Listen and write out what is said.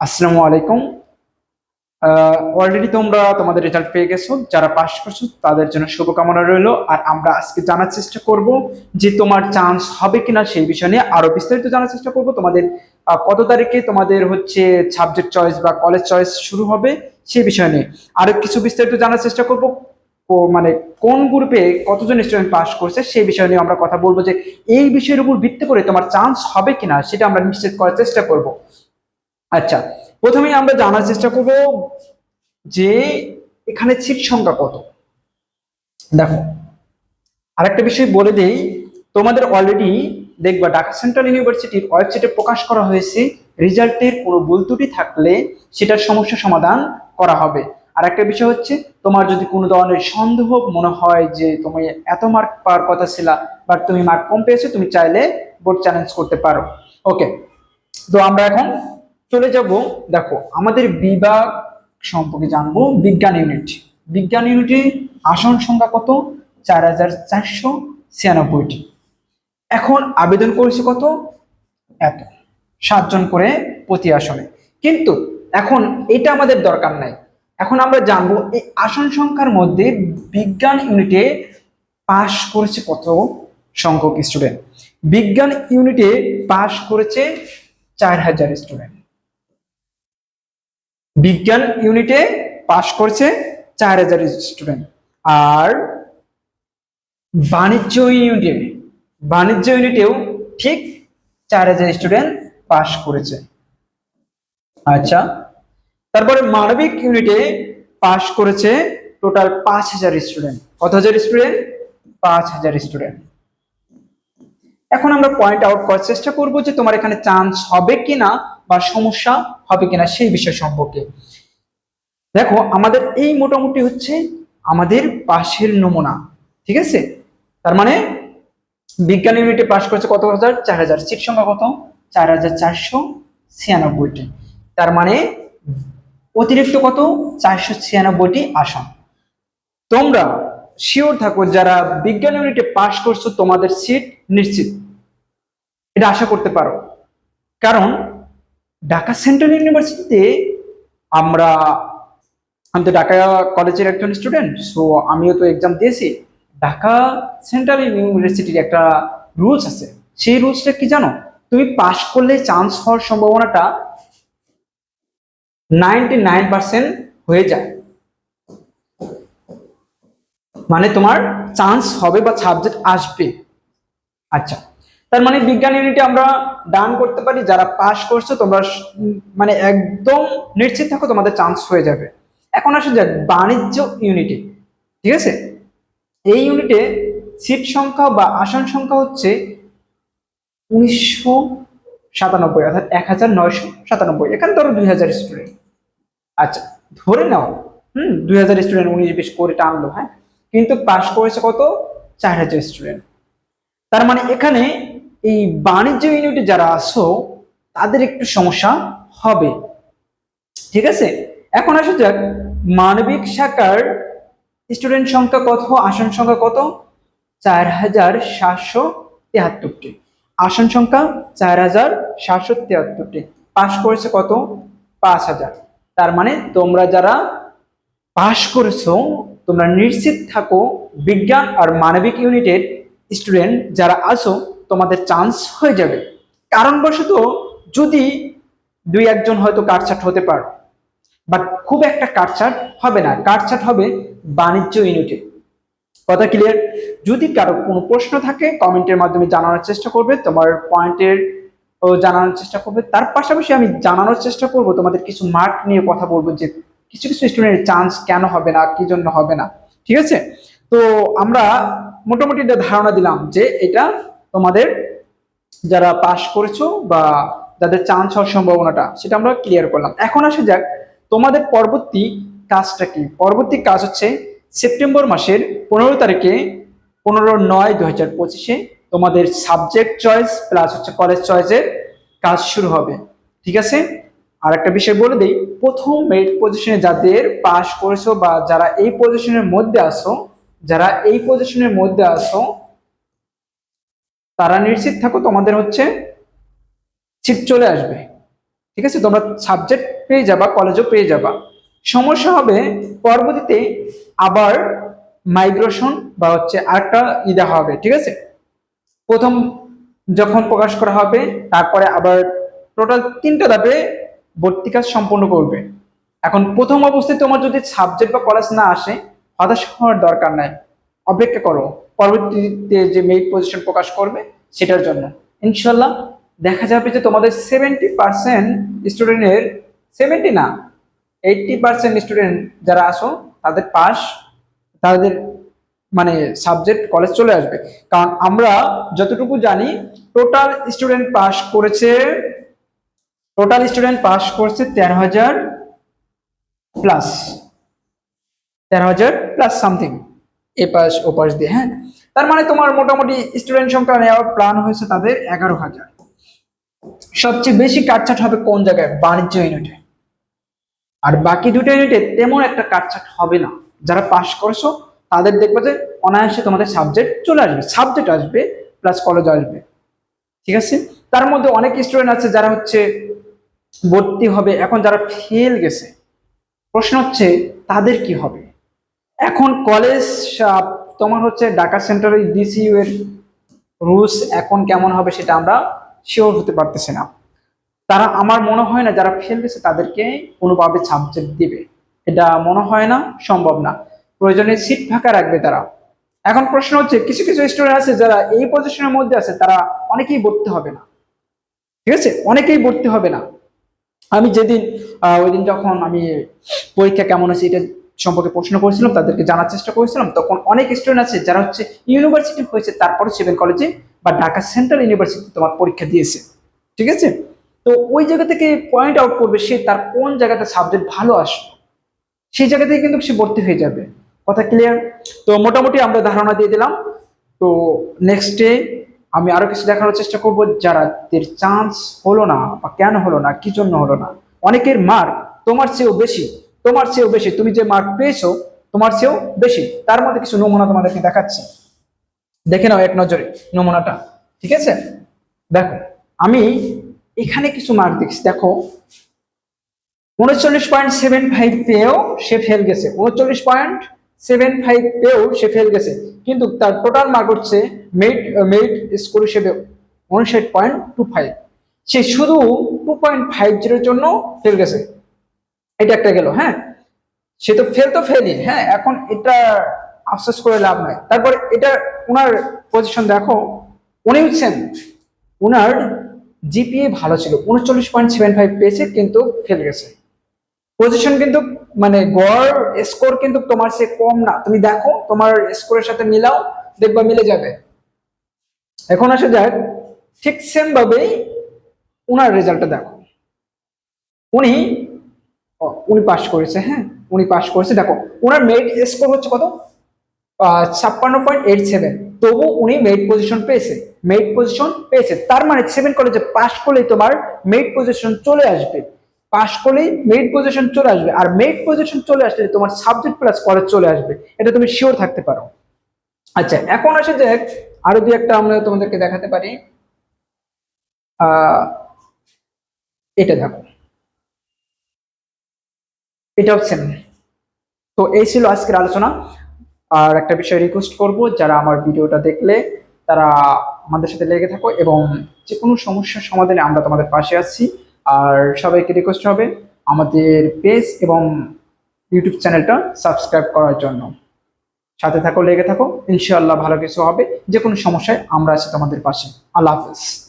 আসসালামু আলাইকুম। অলরেডি তোমরা তোমাদের রেজাল্ট পেয়ে গেছো। যারা পাস করছ, তাদের জন্য শুভকামনা রইল। আর আমরা আজকে জানার চেষ্টা করব যে তোমার চান্স হবে কিনা সেই বিষয় নিয়ে আরও বিস্তারিত জানার চেষ্টা করব। তোমাদের কত তারিখে তোমাদের হচ্ছে সাবজেক্ট চয়েস বা কলেজ চয়েস শুরু হবে সেই বিষয় নিয়ে আরও কিছু বিস্তারিত জানার চেষ্টা করব। মানে কোন গ্রুপে কতজন স্টুডেন্ট পাস করছে সেই বিষয় নিয়ে আমরা কথা বলব যে এই বিষয়ের উপর ভিত্তি করে তোমার চান্স হবে কিনা সেটা আমরা নিশ্চিত করার চেষ্টা করব। আচ্ছা প্রথমে আমরা জানার চেষ্টা করব যে এখানে সিট সংখ্যা কত। দেখো, আরেকটা বিষয় বলে দেই, তোমাদের অলরেডি দেখবা ঢাকা সেন্ট্রাল ইউনিভার্সিটির ওয়েবসাইটে প্রকাশ করা হয়েছে রেজাল্টের কোনো ভুল ত্রুটি থাকলে সেটার সমস্যা সমাধান করা হবে। আর একটা বিষয় হচ্ছে, তোমার যদি কোনো ধরনের সন্দেহ মনে হয় যে তুমি এত মার্ক পাওয়ার কথা ছিল বাট তুমি মার্ক কম পেয়েছ, তুমি চাইলে বোর্ড চ্যালেঞ্জ করতে পারো। ওকে তো আমরা এখন চলে যাব, দেখো, আমাদের বিভাগ সম্পর্কে জানব, বিজ্ঞান ইউনিট বিজ্ঞান ইউনিটে আসন সংখ্যা কত? চার হাজার চারশো ছিয়ানব্বইটি। এখন আবেদন করেছে কত? এত, সাতজন করে প্রতি আসনে। কিন্তু এখন এটা আমাদের দরকার নাই। এখন আমরা জানব, এই আসন সংখ্যার মধ্যে বিজ্ঞান ইউনিটে পাশ করেছে কত সংখ্যক স্টুডেন্ট বিজ্ঞান ইউনিটে পাশ করেছে চার হাজার স্টুডেন্ট বিজ্ঞান ইউনিটে পাশ করছে চার হাজার স্টুডেন্ট আর বাণিজ্য ইউনিটে, বাণিজ্য ইউনিটেও ঠিক চার হাজার স্টুডেন্ট পাশ করেছে। আচ্ছা তারপরে মানবিক ইউনিটে পাশ করেছে টোটাল পাঁচ হাজার স্টুডেন্ট কত হাজার স্টুডেন্ট পাঁচ হাজার স্টুডেন্ট এখন আমরা পয়েন্ট আউট করার চেষ্টা করব যে তোমার এখানে চান্স হবে কিনা। বা সমস্যা হবে কিনা সেই বিষয় সম্পর্কে। দেখো, আমাদের এই মোটামুটি হচ্ছে আমাদের পাশের নমুনা, ঠিক আছে? তার মানে বিজ্ঞান ইউনিটে পাশ করেছে কত হাজার? চার হাজার। সিট সংখ্যা কত? চার হাজার চারশো ছিয়ানব্বইটি। তার মানে অতিরিক্ত কত? চারশো ছিয়ানব্বইটি আসন। তোমরা শিওর থাকো, যারা বিজ্ঞান ইউনিটে পাশ করছ, তোমাদের সিট নিশ্চিত। এটা আশা করতে পারো। কারণ ঢাকা সেন্ট্রাল ইউনিভার্সিটিতে আমরা, আমি তো ঢাকা কলেজের একজন স্টুডেন্ট সো আমিও তো এক্সাম দিয়েছি। ঢাকা সেন্ট্রাল ইউনিভার্সিটির একটা রুলস আছে। সেই রুলসটা কি জানো? তুমি পাশ করলে চান্স হওয়ার সম্ভাবনাটা নাইনটি নাইন পার্সেন্ট হয়ে যায়। মানে তোমার চান্স হবে বা সাবজেক্ট আসবে। আচ্ছা তার মানে বিজ্ঞান ইউনিটে আমরা ডান করতে পারি, যারা পাস করছ, তোমরা মানে একদম নিশ্চিত থাকো, তোমাদের চান্স হয়ে যাবে। এখন আসা যাক, বাণিজ্য ইউনিটে ঠিক আছে? এই ইউনিটে সিট সংখ্যা বা আসন সংখ্যা হচ্ছে উনিশশো সাতানব্বই, অর্থাৎ এক হাজার নয়শো সাতানব্বই। এখানে ধরো দুই হাজার স্টুডেন্ট আচ্ছা ধরে নাও, হুম দুই হাজার স্টুডেন্ট উনিশ বিশ করে টানলো হ্যাঁ? কিন্তু পাস করেছে কত? চার হাজার স্টুডেন্ট তার মানে এখানে এই বাণিজ্য ইউনিটে যারা আসো তাদের একটু সমস্যা হবে। ঠিক আছে? এখন আসা যাক, মানবিক শাখার স্টুডেন্ট সংখ্যা কত, আসন সংখ্যা কত? চার হাজার সাতশো তেহাত্তরটি। আসন সংখ্যা চার হাজার সাতশো তেহাত্তরটি। পাশ করেছে কত? পাঁচ হাজার। তার মানে তোমরা যারা পাশ করেছ, তোমরা নিশ্চিত থাকো, বিজ্ঞান আর মানবিক ইউনিটের স্টুডেন্ট যারা আছো তোমাদের চান্স হয়ে যাবে। কারণবশত যদি দুই একজন হয়তো কাটছাট হতে পারো বাট খুব একটা কাটছাট হবে না। কাটছাট হবে বাণিজ্য ইউনিটে কথা ক্লিয়ার যদি কারও কোনো প্রশ্ন থাকে কমেন্টের মাধ্যমে জানানোর চেষ্টা করবে, তোমার পয়েন্টের জানানোর চেষ্টা করবে। তার পাশাপাশি আমি জানানোর চেষ্টা করব, তোমাদের কিছু মার্ক নিয়ে কথা বলব যে কিছু কিছু স্টুডেন্টের চান্স কেন হবে না, কি জন্য হবে না। ঠিক আছে? তো আমরা মোটামুটি একটা ধারণা দিলাম যে এটা তোমাদের যারা পাশ করেছ বা যাদের চান্স হওয়ার সম্ভাবনাটা, সেটা আমরা ক্লিয়ার করলাম। এখন আসা যাক, তোমাদের পরবর্তী কাজটা কি? পরবর্তী কাজ হচ্ছে সেপ্টেম্বর মাসের পনেরো তারিখে পনেরো নয় দু হাজার পঁচিশে তোমাদের সাবজেক্ট চয়েস প্লাস হচ্ছে কলেজ চয়েসের কাজ শুরু হবে। ঠিক আছে? আর একটা বিষয় বলে দিই, প্রথম মেরিট পজিশনে যাদের পাস করেছ বা যারা এই পজিশনের মধ্যে আসো যারা এই পজিশনের মধ্যে আসো তারা নিশ্চিত থাকো তোমাদের হচ্ছে সিট চলে আসবে। ঠিক আছে? তোমরা সাবজেক্ট পেয়ে যাবা কলেজও পেয়ে যাবা। সমস্যা হবে পরবর্তীতে আবার মাইগ্রেশন বা হচ্ছে আরেকটা ই দেওয়া হবে, ঠিক আছে? প্রথম যখন প্রকাশ করা হবে, তারপরে আবার টোটাল তিনটা ধাপে ভর্তি কাজ সম্পন্ন করবে। এখন প্রথম অবস্থায় তোমার যদি সাবজেক্ট বা কলেজ না আসে, হতাশ হওয়ার দরকার নাই। অপেক্ষা করো। পরবর্তীতে যে মেরিট পজিশন প্রকাশ করবে, সেটার জন্য। ইনশাল্লাহ দেখা যাবে যে তোমাদের সেভেন্টি পার্সেন্ট স্টুডেন্টের সেভেন্টি না এইটটি পার্সেন্ট স্টুডেন্ট যারা আসো তাদের পাস তাদের মানে সাবজেক্ট কলেজ চলে আসবে। কারণ আমরা যতটুকু জানি টোটাল স্টুডেন্ট পাস করেছে টোটাল স্টুডেন্ট পাস করছে তেরো হাজার প্লাস তেরো হাজার প্লাস সামথিং এ ওপাশ দিয়ে হ্যাঁ? তার মানে তোমার মোটামুটি স্টুডেন্ট সংখ্যা নেওয়ার প্ল্যান হয়েছে তাদের এগারো হাজার। সবচেয়ে বেশি কাটছাট হবে কোন জায়গায়? বাণিজ্য ইউনিটে আর বাকি দুটো ইউনিটে তেমন একটা কাটছাট হবে না। যারা পাস করছ, তাদের দেখবে যে অনায়াসে তোমাদের সাবজেক্ট চলে আসবে। সাবজেক্ট আসবে প্লাস কলেজ আসবে। ঠিক আছে? তার মধ্যে অনেক স্টুডেন্ট আছে যারা হচ্ছে ভর্তি হবে। এখন যারা ফেল গেছে, প্রশ্ন হচ্ছে, তাদের কি হবে? এখন কলেজ তোমার হচ্ছে ঢাকা সেন্টারের ডিসিইউ এর রুলস এখন কেমন হবে সেটা আমরা শিওর হতে পারতেছি না। তারা আমার মনে হয় না যারা ফেল গেছে তাদেরকে কোনোভাবে সাবজেক্ট দিবে। এটা মনে হয় না, সম্ভব না। প্রয়োজনে সিট ফাঁকা রাখবে তারা। এখন প্রশ্ন হচ্ছে, কিছু কিছু স্টুডেন্ট আছে যারা এই পজিশনের মধ্যে আছে, তারা অনেকেই ভর্তি হবে না। ঠিক আছে? অনেকেই ভর্তি হবে না। আমি যেদিন ওই দিন যখন আমি পরীক্ষা কেমন আছে এটা সম্পর্কে প্রশ্ন করেছিলাম, তাদেরকে জানার চেষ্টা করেছিলাম। তখন অনেক স্টুডেন্ট আছে যারা হচ্ছে ইউনিভার্সিটি হয়েছে, তারপরে সেভেন কলেজে বা ঢাকা সেন্ট্রাল ইউনিভার্সিটি তোমার পরীক্ষা দিয়েছে। ঠিক আছে? তো ওই জায়গা থেকে পয়েন্ট আউট করবে সে তার কোন জায়গাতে সাবজেক্ট ভালো আসবে। সেই জায়গা থেকে কিন্তু সে ভর্তি হয়ে যাবে। কথা ক্লিয়ার তো মোটামুটি আমরা ধারণা দিয়ে দিলাম। তো নেক্সট আমি আরও কিছু দেখানোর চেষ্টা করব। যারা চান্স হলো না বা কেন হলো না, কি জন্য হলো না, অনেকের মার্ক তোমার চেয়েও বেশি। তোমার চেয়েও বেশি। তুমি যে মার্ক পেয়েছ, তোমার চেয়েও বেশি। তার মধ্যে কিছু নমুনা তোমাদেরকে দেখাচ্ছি। দেখে নাও এক নজরে নমুনাটা। ঠিক আছে? দেখো, আমি এখানে কিছু মার্ক দেখছি। দেখো, উনচল্লিশ পয়েন্ট সেভেন ফাইভ পেয়েও সে ফেল গেছে। উনচল্লিশ পয়েন্ট সেভেন ফাইভ পেয়েও সে ফেল গেছে। কিন্তু তার টোটাল মার্ক হচ্ছে মেরিট মেরিট স্কোর হিসেবে উনষাট পয়েন্ট টু ফাইভ সে শুধু টু পয়েন্ট ফাইভ জিরোর জন্য ফেল গেছে। এটা একটা গেল হ্যাঁ? সে তো ফেল তো ফেলই হ্যাঁ? এখন এটা আফসোস করে লাভ নাই। তারপর এটা ওনার পজিশন দেখো উনি হচ্ছেন ওনার জিপিএ ভালো ছিল, উনচল্লিশ পয়েন্ট সেভেন ফাইভ পেয়েছে, কিন্তু ফেল গেছে। পজিশন কিন্তু মানে গড় স্কোর কিন্তু তোমার সে কম না। তুমি দেখো, তোমার স্কোরের সাথে মিলাও, দেখবা মিলে যাবে। এখন আসা যাক, ঠিক সেম ভাবেই ওনার রেজাল্টটা দেখো। উনি উনি পাশ করেছে হ্যাঁ? উনি পাশ করেছে। দেখো, ওনার মেরিট স্কোর হচ্ছে কত? ছাপ্পান্ন পয়েন্ট এইট সেভেন তবু উনি মেরিট পজিশন পেয়েছে মেরিট পজিশন পেয়েছে। তার মানে সেভেন কলেজে পাশ করলেই তোমার মেরিট পজিশন চলে আসবে। পাশ করলেই মেরিট পজিশন চলে আসবে। আর মেরিট পজিশন চলে আসলে তোমার সাবজেক্ট প্লাস কলেজ চলে আসবে। এটা তুমি শিওর থাকতে পারো। আচ্ছা এখন আসে যে আরও দুই একটা আমরা তোমাদেরকে দেখাতে পারি। এটা দেখো। এটাও সেম তো এই ছিল আজকের আলোচনা। আর একটা বিষয় রিকোয়েস্ট করব, যারা আমার ভিডিওটা দেখলে, তারা আমাদের সাথে লেগে থাকো এবং যে কোনো সমস্যার সমাধানে আমরা তোমাদের পাশে আছি। আর সবাইকে রিকোয়েস্ট হবে আমাদের পেজ এবং ইউটিউব চ্যানেলটা সাবস্ক্রাইব করার জন্য। সাথে থাকো, লেগে থাকো, ইনশাআল্লাহ ভালো কিছু হবে। যে কোনো সমস্যায় আমরা আছি তোমাদের পাশে। আল্লাহ হাফেজ।